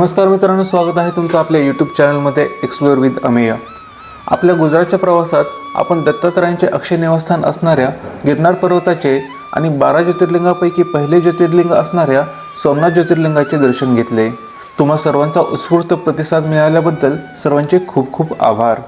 नमस्कार मित्रांनो स्वागत आहे तुमचं आपल्या यूट्यूब चॅनलमध्ये एक्सप्लोअर विथ अमेय आपल्या गुजरातच्या प्रवासात आपण दत्तात्रयांचे अक्षय निवासस्थान असणाऱ्या गिरनार पर्वताचे आणि बारा ज्योतिर्लिंगापैकी पहिले ज्योतिर्लिंग असणाऱ्या सोमनाथ ज्योतिर्लिंगाचे दर्शन घेतले. तुम्हा सर्वांचा उत्स्फूर्त प्रतिसाद मिळाल्याबद्दल सर्वांचे खूप खूप आभार.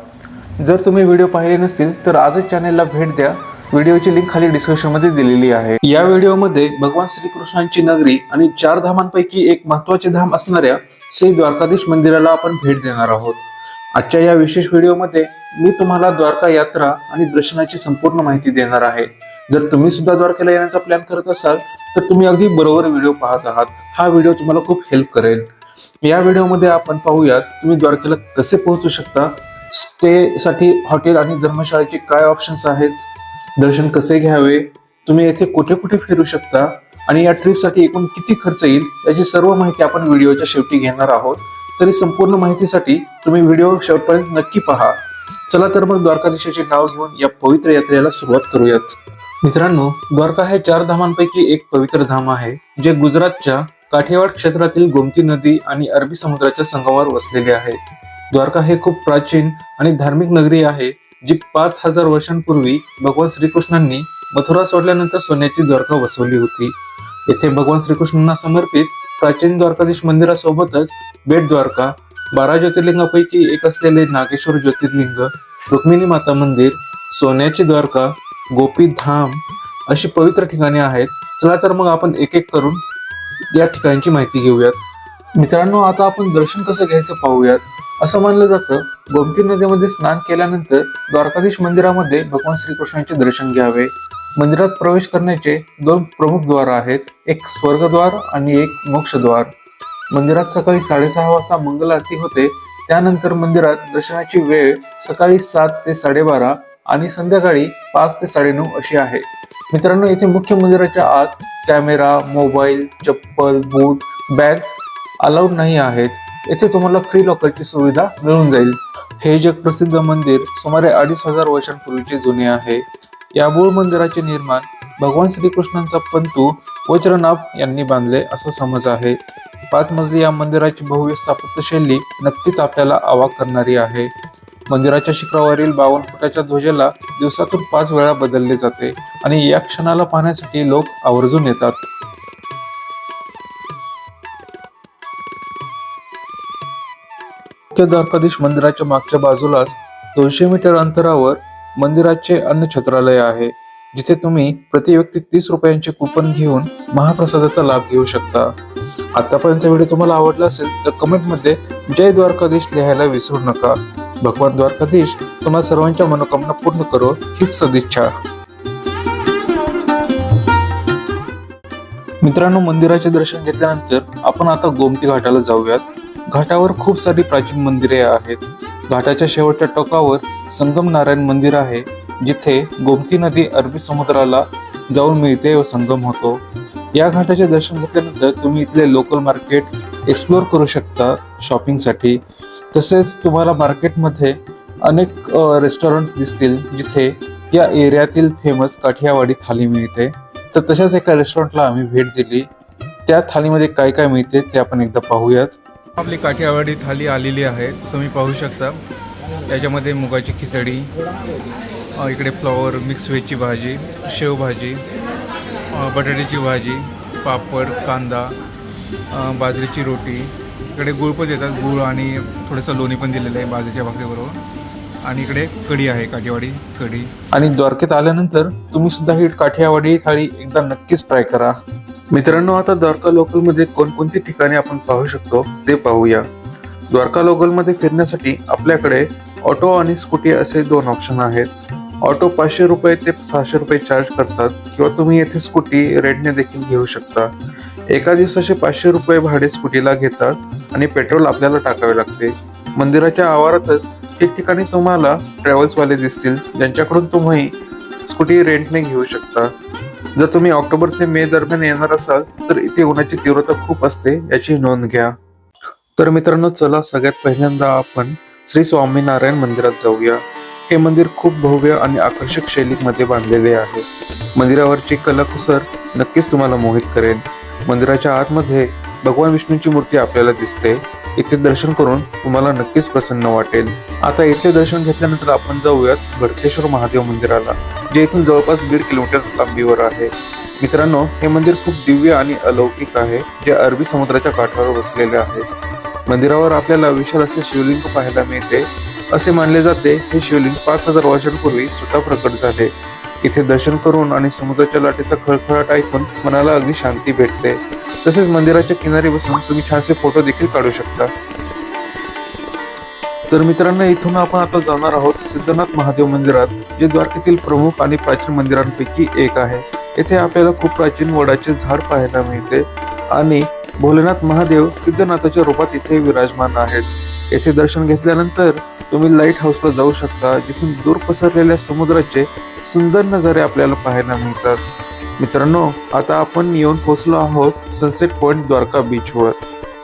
जर तुम्ही व्हिडिओ पाहिले नसतील तर आजच चॅनेलला भेट द्या. व्हिडिओची लिंक खाली डिस्क्रिप्शनमध्ये दिलेली आहे. या व्हिडिओमध्ये भगवान श्रीकृष्णांची नगरी आणि चार धामांपैकी एक महत्त्वाचे धाम असणाऱ्या श्री द्वारकाधीश मंदिराला आपण भेट देणार आहोत. आजच्या या विशेष व्हिडिओमध्ये मी तुम्हाला द्वारका यात्रा आणि दर्शनाची संपूर्ण माहिती देणार आहे. जर तुम्ही सुद्धा द्वारकेला येण्याचा प्लॅन करत असाल तर तुम्ही अगदी बरोबर व्हिडिओ पाहत आहात. हा व्हिडिओ तुम्हाला खूप हेल्प करेल. या व्हिडिओमध्ये आपण पाहूयात तुम्ही द्वारकेला कसे पोहोचू शकता? स्टेसाठी हॉटेल आणि धर्मशाळेचे काय ऑप्शन्स आहेत? दर्शन कसे घ्यावे? तुम्ही येथे कुठे कुठे फिरू शकता? आणि या ट्रिपसाठी एकूण किती खर्च येईल? याची सर्व माहिती आपण व्हिडिओच्या शेवटी घेणार आहोत. तरी संपूर्ण माहितीसाठी तुम्ही व्हिडिओ शेवटपर्यंत नक्की पहा. चला तर मग द्वारकाधीशाचे नाव घेऊन या पवित्र यात्रेला सुरुवात करूयात. मित्रांनो द्वारका हे चार धामांपैकी एक पवित्र धाम आहे जे गुजरातच्या काठियावाड क्षेत्रातील गोमती नदी आणि अरबी समुद्राच्या संगमावर वसलेले आहे. द्वारका हे खूप प्राचीन आणि धार्मिक नगरी आहे. जी पाच हजार वर्षांपूर्वी भगवान श्रीकृष्णांनी मथुरा सोडल्यानंतर सोन्याची द्वारका वसवली होती. येथे भगवान श्रीकृष्णांना समर्पित प्राचीन द्वारकाधीश मंदिरासोबतच बेट द्वारका बारा ज्योतिर्लिंगापैकी एक असलेले नागेश्वर ज्योतिर्लिंग रुक्मिणी माता मंदिर सोन्याची द्वारका गोपी धाम अशी पवित्र ठिकाणे आहेत. चला तर मग आपण एक एक करून या ठिकाणची माहिती घेऊयात. मित्रांनो आता आपण दर्शन कसं घ्यायचं पाहूयात. असं मानलं जातं गोमती नदीमध्ये स्नान केल्यानंतर द्वारकाधीश मंदिरामध्ये भगवान श्रीकृष्णांचे दर्शन घ्यावे. मंदिरात प्रवेश करण्याचे दोन प्रमुख द्वार आहेत एक स्वर्गद्वार आणि एक मोक्षद्वार. मंदिरात सकाळी साडेसहा वाजता मंगल आरती होते त्यानंतर मंदिरात दर्शनाची वेळ सकाळी सात ते साडेबारा आणि संध्याकाळी पाच ते साडेनऊ अशी आहे. मित्रांनो येथे मुख्य मंदिराच्या आत कॅमेरा मोबाईल चप्पल बूट बॅग्स अलाउड नाही आहेत. येथे तुम्हाला फ्री लॉकरची सुविधा मिळून जाईल. हे जगप्रसिद्ध मंदिर सुमारे अडीच हजार वर्षांपूर्वीचे जुने आहे. या मूळ मंदिराचे निर्माण भगवान श्रीकृष्णांचा पंतू वज्रनाभ यांनी बांधले असा समज आहे. पाच मजली या मंदिराची भव्य स्थापत्य शैली नक्कीच आपल्याला आवाक करणारी आहे. मंदिराच्या शिखरावरील बावन्न फुटाच्या ध्वजेला दिवसातून पाच वेळा बदलले जाते आणि या क्षणाला पाहण्यासाठी लोक आवर्जून येतात. मुख्य द्वारकाधीश मंदिराच्या मागच्या बाजूलाच दोनशे मीटर अंतरावर मंदिराचे अन्न छत्रालय आहे जिथे तुम्ही प्रति व्यक्ती तीस रुपयांचे कुपन घेऊन महाप्रसादाचा लाभ घेऊ शकता. आतापर्यंतचा व्हिडिओ तुम्हाला आवडला असेल तर कमेंटमध्ये जय द्वारकाधीश लिहायला विसरू नका. भगवान द्वारकाधीश तुम्हा सर्वांच्या मनोकामना पूर्ण करो हीच सदिच्छा. मित्रांनो मंदिराचे दर्शन घेतल्यानंतर आपण आता गोमती घाटाला जाऊयात. घाटावर खूप सारी प्राचीन मंदिरे आहेत. घाटाच्या शेवटच्या टोकावर संगम नारायण मंदिर आहे जिथे गोमती नदी अरबी समुद्राला जाऊन मिळते व संगम होतो. या घाटाचे दर्शन घेतल्यानंतर तुम्ही इथले लोकल मार्केट एक्सप्लोअर करू शकता शॉपिंगसाठी तसेच तुम्हाला मार्केटमध्ये अनेक रेस्टॉरंट्स दिसतील जिथे या एरियातील फेमस काठियावाडी थाली मिळते. तर तशाच एका रेस्टॉरंटला आम्ही भेट दिली. त्या थालीमध्ये काय काय मिळते ते आपण एकदा पाहूयात. आपली काठियावाडी थाली आलेली आहे तुम्ही पाहू शकता. याच्यामध्ये मुगाची खिचडी इकडे फ्लॉवर मिक्स व्हेजची भाजी शेवभाजी बटाट्याची भाजी पापड कांदा बाजरीची रोटी. इकडे गुळ पण देतात गुळ आणि थोडंसं लोणी पण दिलेलं आहे बाजरीच्या भाकरीबरोबर. आणि इकडे कढी आहे काठियावाडी कढी. आणि द्वारकेत आल्यानंतर तुम्ही सुद्धा ही काठियावाडी थाळी एकदा नक्कीच ट्राय करा. मित्रांनो आता द्वारका लोकलमध्ये कोणकोणती ठिकाणे आपण पाहू शकतो ते पाहूया. द्वारका लोकलमध्ये फिरण्यासाठी आपल्याकडे ऑटो आणि स्कूटी असे दोन ऑप्शन आहेत. ऑटो पाचशे रुपये ते सहाशे रुपये चार्ज करतात किंवा तुम्ही येथे स्कूटी रेंटने देखील घेऊ शकता. एका दिवसाचे पाचशे रुपये भाडे स्कूटीला घेतात आणि पेट्रोल आपल्याला टाकावे लागते. मंदिराच्या आवारातच ठिकठिकाणी तुम्हाला ट्रॅव्हल्सवाले दिसतील ज्यांच्याकडून तुम्ही स्कूटी रेंटने घेऊ शकता. जर तुम्ही ऑक्टोबर ते मे दरम्यान येणार असाल तर इथे उन्हाची तीव्रता खूप असते याची नोंद घ्या. तर मित्रांनो चला सगळ्यात पहिल्यांदा आपण श्री स्वामीनारायण मंदिरात जाऊया. हे मंदिर खूप भव्य आणि आकर्षक शैलीमध्ये बांधलेले आहे. मंदिरावरची कलाकुसर नक्कीच तुम्हाला मोहित करेल. मंदिराच्या आतमध्ये भगवान विष्णूंची मूर्ती आपल्याला दिसते. इथे दर्शन करून तुम्हाला नक्कीच प्रसन्न वाटेल. आता इथले दर्शन घेतल्यानंतर आपण जाऊयात भरतेश्वर महादेव मंदिराला जे इथून जवळपास दीड किलोमीटर लांबीवर आहे. मित्रांनो हे मंदिर खूप दिव्य आणि अलौकिक आहे जे अरबी समुद्राच्या काठावर बसलेले आहे. मंदिरावर आपल्याला विशाल असे शिवलिंग पाहायला मिळते. असे मानले जाते हे शिवलिंग पाच हजार वर्षांपूर्वी स्वतः प्रकट झाले. इथे दर्शन करून आणि समुद्राच्या लाटेचा खळखळाट ऐकून मनाला अगदी शांती भेटते. तसेच मंदिराच्या किनारी बसून तुम्ही छानसे फोटो देखील काढू शकता. तर मित्रांनो इथून आपण आता जाणार आहोत सिद्धनाथ महादेव मंदिरात जे द्वारकेतील प्रमुख आणि प्राचीन मंदिरांपैकी एक आहे. येथे आपल्याला खूप प्राचीन वडाचे झाड पाहायला मिळते आणि भोलेनाथ महादेव सिद्धनाथाच्या रूपात इथे विराजमान आहेत. येथे दर्शन घेतल्यानंतर तुम्ही लाइट हाऊसला जाऊ शकता जिथून दूर पसरलेल्या समुद्राचे सुंदर नजारे आपल्याला पाहायला मिळतात. मित्रांनो आता आपण येऊन पोहोचलो आहोत सनसेट पॉइंट द्वारका बीचवर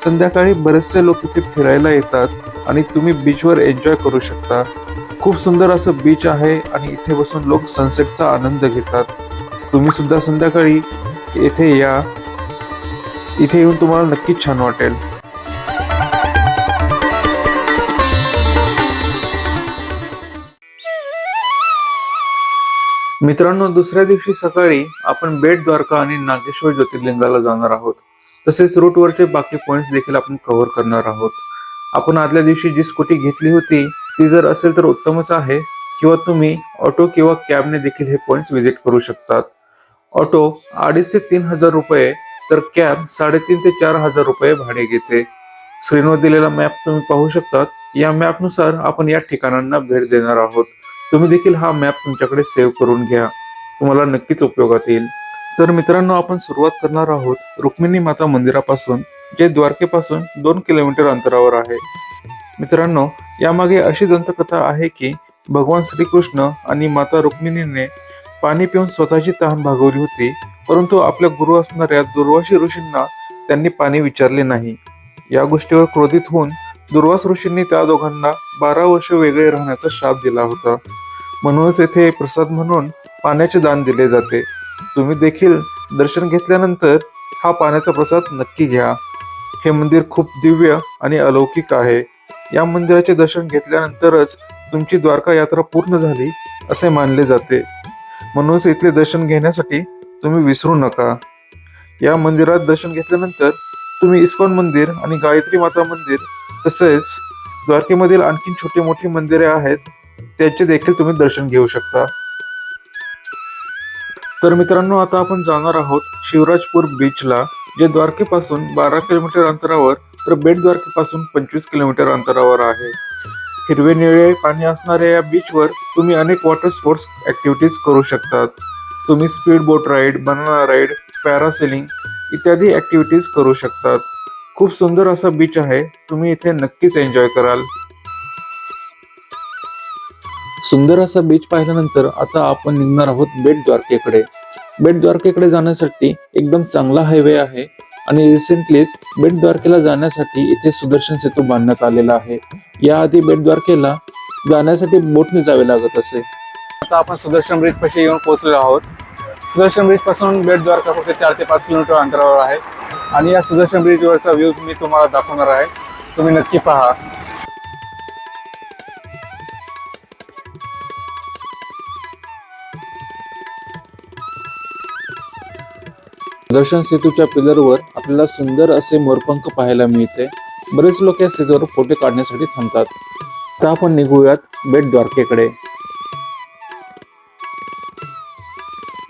संध्याकाळी बरेचसे लोक इथे फिरायला येतात आणि तुम्ही बीचवर एन्जॉय करू शकता. खूप सुंदर असं बीच आहे आणि इथे बसून लोक सनसेटचा आनंद घेतात. तुम्ही सुद्धा संध्याकाळी येथे या. इथे येऊन तुम्हाला नक्कीच छान वाटेल. मित्रांनो दुसऱ्या दिवशी सकाळी आपण बेट द्वारका आणि नागेश्वर ज्योतिर्लिंगाला जाणार आहोत. तसेच रूटवरचे बाकी पॉईंट्स देखील आपण कव्हर करणार आहोत. आपण आदल्या दिवशी जी स्कूटी घेतली होती ती जर असेल तर उत्तमच आहे किंवा तुम्ही ऑटो किंवा कॅबने देखील हे पॉईंट्स व्हिजिट करू शकतात. ऑटो अडीच ते तीन हजार रुपये तर कॅब साडेतीन ते चार हजार रुपये भाडे घेते. स्क्रीनवर दिलेला मॅप तुम्ही पाहू शकतात. या मॅपनुसार आपण या ठिकाणांना भेट देणार आहोत. तुम्ही देखील हा मॅप तुमच्याकडे सेव्ह करून घ्या. तुम्हाला नक्कीच उपयोगात येईल. तर मित्रांनो आपण सुरुवात करणार आहोत रुक्मिणी माता मंदिरापासून जे द्वारकेपासून दोन किलोमीटर अंतरावर आहे. मित्रांनो यामागे अशी दंतकथा आहे की भगवान श्रीकृष्ण आणि माता रुक्मिणीने पाणी पिऊन स्वतःची तहान भागवली होती परंतु आपल्या गुरु असणाऱ्या दुर्वाशी ऋषींना त्यांनी पाणी विचारले नाही. या गोष्टीवर क्रोधित होऊन दुर्वास ऋषींनी त्या दोघांना बारा वर्ष वेगळे राहण्याचा शाप दिला होता. म्हणूनच येथे प्रसाद म्हणून पाण्याचे दान दिले जाते. तुम्ही देखील दर्शन घेतल्यानंतर हा पाण्याचा प्रसाद नक्की घ्या. हे मंदिर खूप दिव्य आणि अलौकिक आहे. या मंदिराचे दर्शन घेतल्यानंतरच तुमची द्वारका यात्रा पूर्ण झाली असे मानले जाते. म्हणूनच इथले दर्शन घेण्यासाठी तुम्ही विसरू नका. या मंदिरात दर्शन घेतल्यानंतर तुम्ही इस्कॉन मंदिर आणि गायत्री माता मंदिर तसेच द्वारकेमधील आणखी छोटी मोठी मंदिरे आहेत त्याचे देखील तुम्ही दर्शन घेऊ शकता. तर मित्रांनो आता आपण जाणार आहोत शिवराजपूर बीचला जे द्वारकेपासून बारा किलोमीटर अंतरावर तर बेट द्वारकेपासून पंचवीस किलोमीटर अंतरावर आहे. हिरवे निळे पाणी असणाऱ्या या बीचवर तुम्ही अनेक वॉटर स्पोर्ट्स ऍक्टिव्हिटीज करू शकतात. तुम्ही speed boat ride banana ride parasailing इत्यादी ऍक्टिव्हिटीज करू शकतात. खूप सुंदर असा बीच आहे. तुम्ही इथे नक्कीच एन्जॉय कराल. सुंदर असा बीच पाहिल्यानंतर आता आपण निघणार आहोत बेट द्वारकेकडे बेट द्वारकेकडे जाण्यासाठी एकदम चांगला हायवे आहे आणि रिसेंटलीच बेट द्वारकेला जाण्यासाठी इथे सुदर्शन सेतू बांधण्यात आलेला आहे. याआधी बेट द्वारकेला जाण्यासाठी बोटने जावे लागत असे. आता आपण सुदर्शन ब्रिज पाशी येऊन पोहोचलेलो आहोत. सुदर्शन ब्रिजपासून बेट द्वारका फक्त चार ते पाच किलोमीटर अंतरावर आहे. आणि या सुदर्शन ब्रिजवरचा व्ह्यू मी तुम्हाला दाखवणार आहे. तुम्ही नक्की पहा. दर्शन सेतूच्या पिलरवर आपल्याला सुंदर असे मोरपंख पाहायला मिळते. बरेच लोक या सेतूवर फोटो काढण्यासाठी थांबतात. तर आपण निघूयात बेट द्वारकेकडे.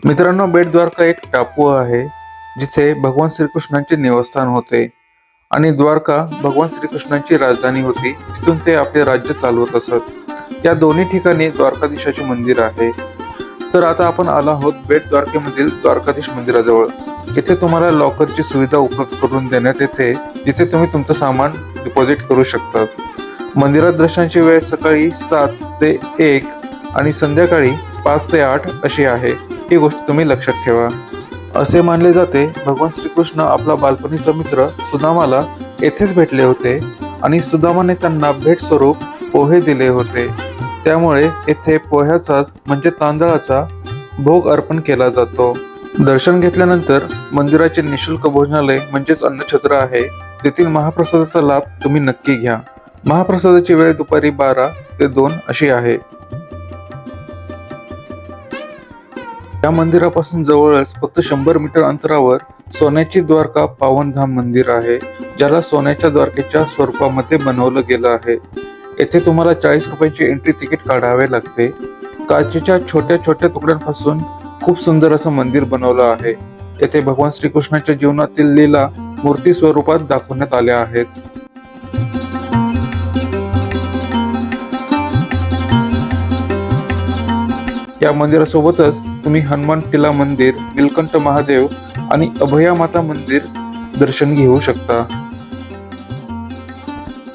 मित्रांनो बेट द्वारका एक टापू आहे. जिथे भगवान श्रीकृष्णांचे निवासस्थान होते आणि द्वारका भगवान श्रीकृष्णांची राजधानी होती तिथून ते आपले राज्य चालवत असत. या दोन्ही ठिकाणी द्वारकाधीशाचे मंदिर आहे. तर आता आपण आलो आहोत बेट द्वारकेमधील द्वारकाधीश मंदिराजवळ. इथे तुम्हाला लॉकरची सुविधा उपलब्ध करून देण्यात येते जिथे तुम्ही तुमचं सामान डिपॉझिट करू शकतात मंदिरात दर्शनाची वेळ सकाळी सात ते एक आणि संध्याकाळी पाच ते आठ अशी आहे. ही गोष्ट तुम्ही लक्षात ठेवा. असे मानले जाते भगवान श्रीकृष्ण आपला बालपणीचा मित्र सुदामाला येथेच भेटले होते आणि सुदामाने त्यांना भेट स्वरूप पोहे दिले होते. त्यामुळे येथे पोह्याचाच म्हणजे तांदळाचा भोग अर्पण केला जातो. दर्शन घेतल्यानंतर मंदिराचे निशुल्क भोजनालय म्हणजेच अन्नछत्र आहे. तेथील महाप्रसादाचा लाभ तुम्ही नक्की घ्या. महाप्रसादाची वेळ दुपारी बारा ते दोन अशी आहे. या मंदिरापासून जवळच फक्त शंभर मीटर अंतरावर सोन्याची द्वारका पावनधाम मंदिर आहे ज्याला सोन्याच्या द्वारकेच्या स्वरूपामध्ये बनवलं गेलं आहे. येथे तुम्हाला चाळीस रुपयाची एंट्री तिकीट काढावे लागते. काचेच्या छोट्या छोट्या तुकड्यांपासून खूप सुंदर असं मंदिर बनवलं आहे. येथे भगवान श्रीकृष्णाच्या जीवनातील लीला मूर्ती स्वरूपात दाखवण्यात आल्या आहेत. या मंदिरासोबतच तुम्ही हनुमान किल्ला मंदिर निलकंठ महादेव आणि अभया माता मंदिर दर्शन घेऊ शकता.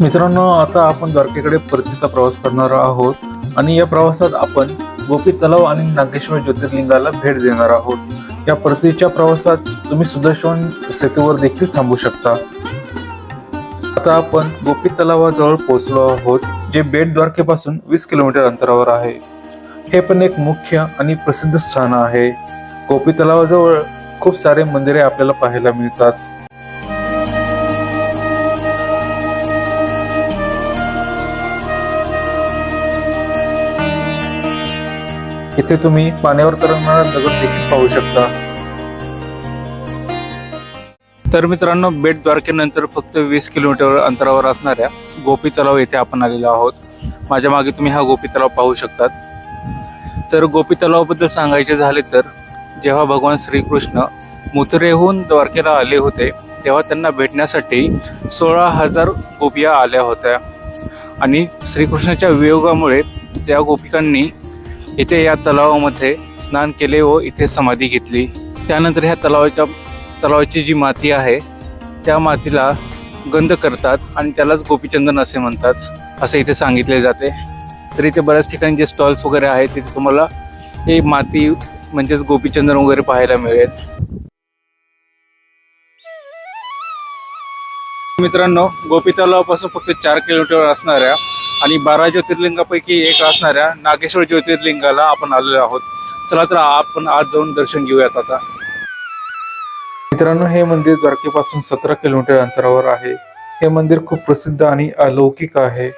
मित्रांनो आता आपण द्वारकेकडे परतीचा प्रवास करणार आहोत आणि या प्रवासात आपण गोपी तलाव आणि नागेश्वर ज्योतिर्लिंगाला भेट देणार आहोत. या परतीच्या प्रवासात तुम्ही सुदर्शन सेतूवर देखील थांबू शकता. आता आपण गोपी तलावाजवळ पोहोचलो आहोत जे बेट द्वारकेपासून वीस किलोमीटर अंतरावर आहे. हे पण एक मुख्य आणि प्रसिद्ध स्थान आहे. गोपी तलावाजवळ खूप सारे मंदिरे आपल्याला पाहायला मिळतात. इथे तुम्ही पाण्यावर तरंगणारा दगड देखील पाहू शकता. तर मित्रांनो बेट द्वारकेनंतर फक्त वीस किलोमीटर अंतरावर असणाऱ्या गोपी तलाव येथे आपण आलेलो आहोत. माझ्या मागे तुम्ही हा गोपी तलाव पाहू शकतात. तर गोपी तलावाबद्दल सांगायचे झाले तर जेव्हा भगवान श्रीकृष्ण मुथुरेहून द्वारकेला आले होते तेव्हा त्यांना भेटण्यासाठी सोळा हजार गोपिया आल्या होत्या. आणि श्रीकृष्णाच्या वियोगामुळे त्या गोपिकांनी इथे या तलावामध्ये स्नान केले व इथे समाधी घेतली. त्यानंतर ह्या तलावाच्या तलावाची जी माती आहे त्या मातीला गंध करतात आणि त्यालाच गोपीचंदन असे म्हणतात असे इथे सांगितले जाते. तर इथे बऱ्याच ठिकाणी जे स्टॉल्स वगैरे आहेत तिथे तुम्हाला हे माती म्हणजेच गोपीचंदन वगैरे पाहायला मिळेल. मित्रांनो गोपी तलावापासून फक्त चार किलोमीटर असणाऱ्या आणि बारा ज्योतिर्लिंगापैकी एक असणाऱ्या नागेश्वर ज्योतिर्लिंगाला आपण आलेलो आहोत. चला तर आपण आज जाऊन दर्शन घेऊयात आता. मित्रांनो हे मंदिर द्वारकेपासून सतरा किलोमीटर अंतरावर आहे. हे मंदिर खूप प्रसिद्ध आणि अलौकिक आहे.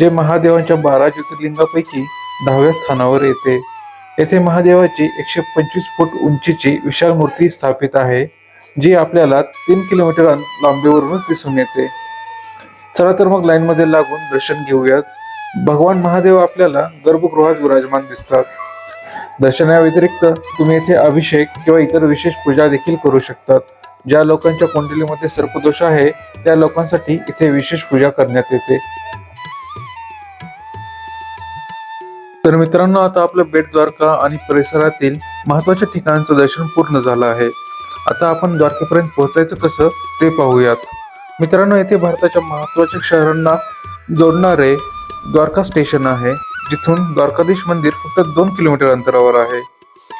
जे महादेवांच्या बारा ज्योतिर्लिंगापैकी दहाव्या स्थानावर येते. येथे महादेवाची एकशे पंचवीस फूट उंचीची विशाल मूर्ती स्थापित आहे जी आपल्याला तीन किलोमीटर लांबीवरूनच दिसून येते. चला तर मग लाईनमध्ये लागून दर्शन घेऊयात. भगवान महादेव आपल्याला गर्भगृहात विराजमान दिसतात. दर्शनाव्यतिरिक्त तुम्ही येथे अभिषेक किंवा इतर विशेष पूजा देखील करू शकतात. ज्या लोकांच्या कुंडलीमध्ये सर्पदोष आहे त्या लोकांसाठी इथे विशेष पूजा करण्यात येते. तर मित्रांनो आता आपलं बेट द्वारका आणि परिसरातील महत्त्वाच्या ठिकाणचं दर्शन पूर्ण झालं आहे. आता आपण द्वारकेपर्यंत पोहोचायचं कसं ते पाहूयात. मित्रांनो येथे भारताच्या महत्त्वाच्या शहरांना जोडणारे द्वारका स्टेशन आहे. जिथून द्वारकाधीश मंदिर फक्त दोन किलोमीटर अंतरावर आहे.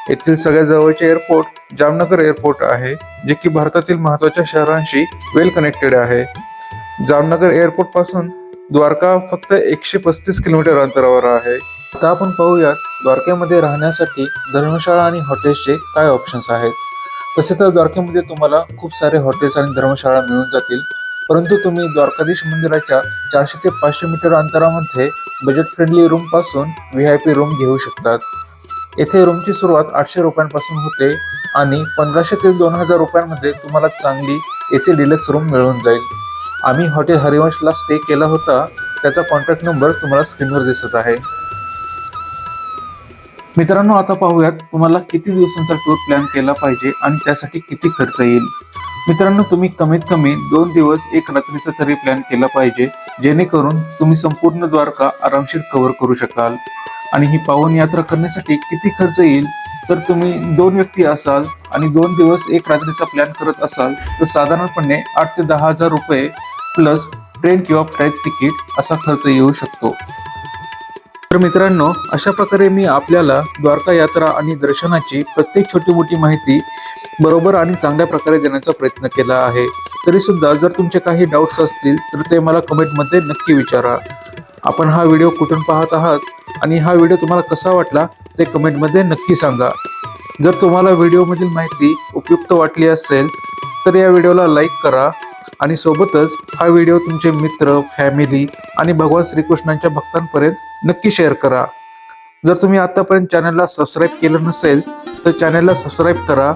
येथील सगळ्यात जवळचे एअरपोर्ट जामनगर एअरपोर्ट आहे जे की भारतातील महत्त्वाच्या शहरांशी वेल कनेक्टेड आहे. जामनगर एअरपोर्टपासून द्वारका फक्त एकशे पस्तीस किलोमीटर अंतरावर आहे. आता आपण पाहूयात द्वारकेमध्ये राहण्यासाठी धर्मशाळा आणि हॉटेल्सचे काय ऑप्शन्स आहेत. तसे तर द्वारकेमध्ये तुम्हाला खूप सारे हॉटेल्स आणि धर्मशाळा मिळून जातील. परंतु तुम्ही द्वारकाधीश मंदिराच्या चारशे ते पाचशे मीटर अंतरामध्ये बजेट फ्रेंडली रूमपासून व्ही आय पी रूम घेऊ शकतात. येथे रूमची सुरुवात आठशे रुपयांपासून होते आणि पंधराशे ते दोन हजार रुपयांमध्ये तुम्हाला चांगली ए सी डिलक्स रूम मिळून जाईल. आम्ही हॉटेल हरिवंशला स्टे केला होता. त्याचा कॉन्टॅक्ट नंबर तुम्हाला स्क्रीनवर दिसत आहे. मित्रांनो आता पाहूयात तुम्हाला किती दिवसांचा टूर प्लॅन केला पाहिजे आणि त्यासाठी किती खर्च येईल. मित्रांनो तुम्ही कमीत कमी दोन दिवस एक रात्रीचा तरी प्लॅन केला पाहिजे जेणेकरून तुम्ही संपूर्ण द्वारका आरामशीर कव्हर करू शकाल. आणि ही पावन यात्रा करण्यासाठी किती खर्च येईल तर तुम्ही दोन व्यक्ती असाल आणि दोन दिवस एक रात्रीचा प्लॅन करत असाल तर साधारणपणे आठ ते दहा हजार रुपये प्लस ट्रेन किंवा फ्लाईट तिकीट असा खर्च येऊ शकतो. तर मित्रांनो अशा प्रकारे मी आपल्याला द्वारका यात्रा आणि दर्शनाची प्रत्येक छोटी मोठी माहिती बरोबर आणि चांगल्या प्रकारे देण्याचा प्रयत्न केला आहे. तरीसुद्धा जर तुमचे काही डाऊट्स असतील तर ते मला कमेंटमध्ये नक्की विचारा. आपण हा व्हिडिओ कुठून पाहत आहात आणि हा व्हिडिओ तुम्हाला कसा वाटला ते कमेंटमध्ये नक्की सांगा. जर तुम्हाला व्हिडिओमधील माहिती उपयुक्त वाटली असेल तर या व्हिडिओला लाईक करा. आणि सोबतच हा व्हिडिओ तुमचे मित्र फॅमिली आणि भगवान श्रीकृष्णांच्या भक्तांपर्यंत नक्की शेअर करा. जर तुम्ही आतापर्यंत चॅनलला सबस्क्राईब केलं नसेल तर चॅनलला सबस्क्राईब करा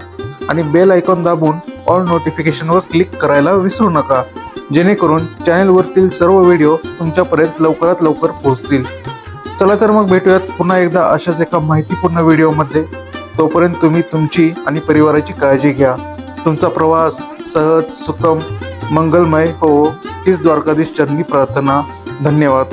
आणि बेल आयकॉन दाबून ऑल नोटिफिकेशनवर क्लिक करायला विसरू नका. जेणेकरून चॅनलवरतील सर्व व्हिडिओ तुमच्यापर्यंत लवकरात लवकर पोहोचतील. चला तर मग भेटूयात पुन्हा एकदा अशाच एका माहितीपूर्ण व्हिडिओमध्ये तोपर्यंत तुम्ही तुमची आणि परिवाराची काळजी घ्या. तुमचा प्रवास सहज सुखम मंगलमय हो. हीच द्वारकाधीश चरणी प्रार्थना. धन्यवाद.